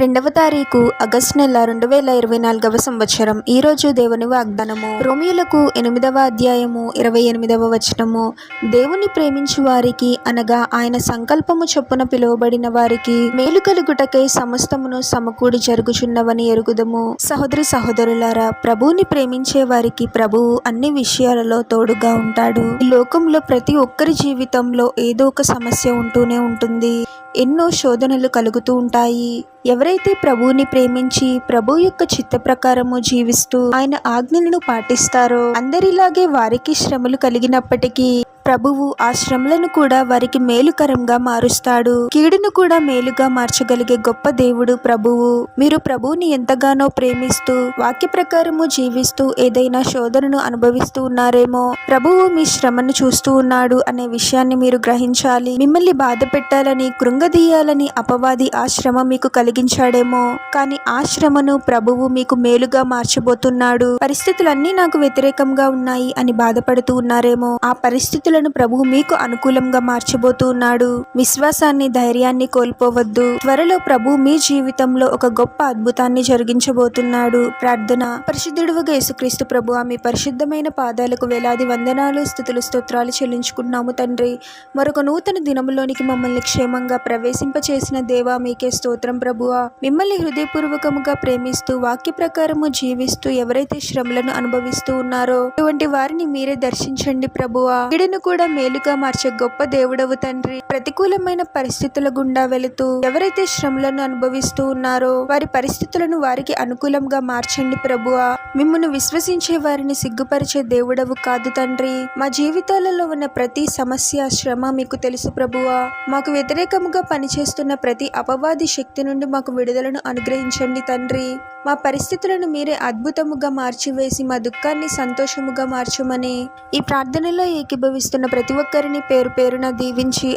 రెండవ తారీఖు ఆగస్టు నెల రెండు వేల ఇరవై నాలుగవ సంవత్సరం. ఈరోజు దేవుని వాగ్దానము. రోమియులకు ఎనిమిదవ అధ్యాయము ఇరవై ఎనిమిదవ వచనము. దేవుని ప్రేమించు వారికి అనగా ఆయన సంకల్పము చొప్పున పిలువబడిన వారికి మేలు కలుగుటకై సమస్తమును సమకూడి జరుగుచున్నవని ఎరుగుదము. సహోదరి సహోదరులారా ప్రభువుని ప్రేమించే వారికి ప్రభువు అన్ని విషయాలలో తోడుగా ఉంటాడు. ఈ లోకంలో ప్రతి ఒక్కరి జీవితంలో ఏదో ఒక సమస్య ఉంటూనే ఉంటుంది. ఎన్నో శోధనలు కలుగుతూ ఉంటాయి. ఎవరైతే ప్రభువుని ప్రేమించి ప్రభు యొక్క చిత్త ప్రకారము జీవిస్తూ ఆయన ఆజ్ఞలను పాటిస్తారో అందరిలాగే వారికి శ్రమలు కలిగినప్పటికీ ప్రభువు ఆ శ్రమలను కూడా వారికి మేలుకరంగా మారుస్తాడు. కీడును కూడా మేలుగా మార్చగలిగే గొప్ప దేవుడు ప్రభువు. మీరు ప్రభువుని ఎంతగానో ప్రేమిస్తూ వాక్య ప్రకారము జీవిస్తూ ఏదైనా శోధనను అనుభవిస్తూ ఉన్నారేమో ప్రభువు మీ శ్రమను చూస్తూ ఉన్నాడు అనే విషయాన్ని మీరు గ్రహించాలి. మిమ్మల్ని బాధ పెట్టాలని కృంగదీయాలని అపవాది ఆ శ్రమ మీకు కలిగించాడేమో. కానీ ఆ శ్రమను ప్రభువు మీకు మేలుగా మార్చబోతున్నాడు. పరిస్థితులన్నీ నాకు వ్యతిరేకంగా ఉన్నాయి అని బాధపడుతూ ఉన్నారేమో. ఆ పరిస్థితులను ప్రభువు మీకు అనుకూలంగా మార్చబోతూ ఉన్నాడు విశ్వాసాన్ని ధైర్యాన్ని కోల్పోవద్దు. త్వరలో ప్రభు మీ జీవితంలో ఒక గొప్ప అద్భుతాన్ని జరిగించబోతున్నాడు. ప్రార్థన. పరిశుద్ధుడుగా యేసుక్రీస్తు ప్రభు మీ పరిశుద్ధమైన పాదాలకు వేలాది వందనాలు స్థుతులు స్తోత్రాలు చెల్లించుకుంటున్నాము తండ్రి. మరొక నూతన దినములోనికి మమ్మల్ని క్షేమంగా ప్రవేశింపచేసిన దేవా మీకే స్తోత్రం ప్రభువా మిమ్మల్ని హృదయపూర్వకముగా ప్రేమిస్తూ వాక్య ప్రకారము జీవిస్తూ ఎవరైతే శ్రమలను అనుభవిస్తూ ఉన్నారో అటువంటి వారిని మీరే దర్శించండి ప్రభువా కీడును కూడా మేలుగా మార్చే గొప్ప దేవుడవు తండ్రి. ప్రతికూలమైన పరిస్థితుల గుండా వెళుతూ ఎవరైతే శ్రమలను అనుభవిస్తూ ఉన్నారో వారి పరిస్థితులను వారికి అనుకూలంగా మార్చండి ప్రభువా. మిమ్మల్ని విశ్వసించే వారిని సిగ్గుపరిచే దేవుడవు కాదు తండ్రి. మా జీవితాలలో ఉన్న ప్రతి సమస్య శ్రమ మీకు తెలుసు ప్రభువా. మాకు వ్యతిరేకముగా పనిచేస్తున్న ప్రతి అపవాది శక్తి నుండి మాకు విడుదలను అనుగ్రహించండి తండ్రి. మా పరిస్థితులను మీరే అద్భుతముగా మార్చివేసి మా దుఃఖాన్ని సంతోషముగా మార్చమని ఈ ప్రార్థనలో ఏకీభవిస్తున్న ప్రతి ఒక్కరిని పేరు పేరున దీవించి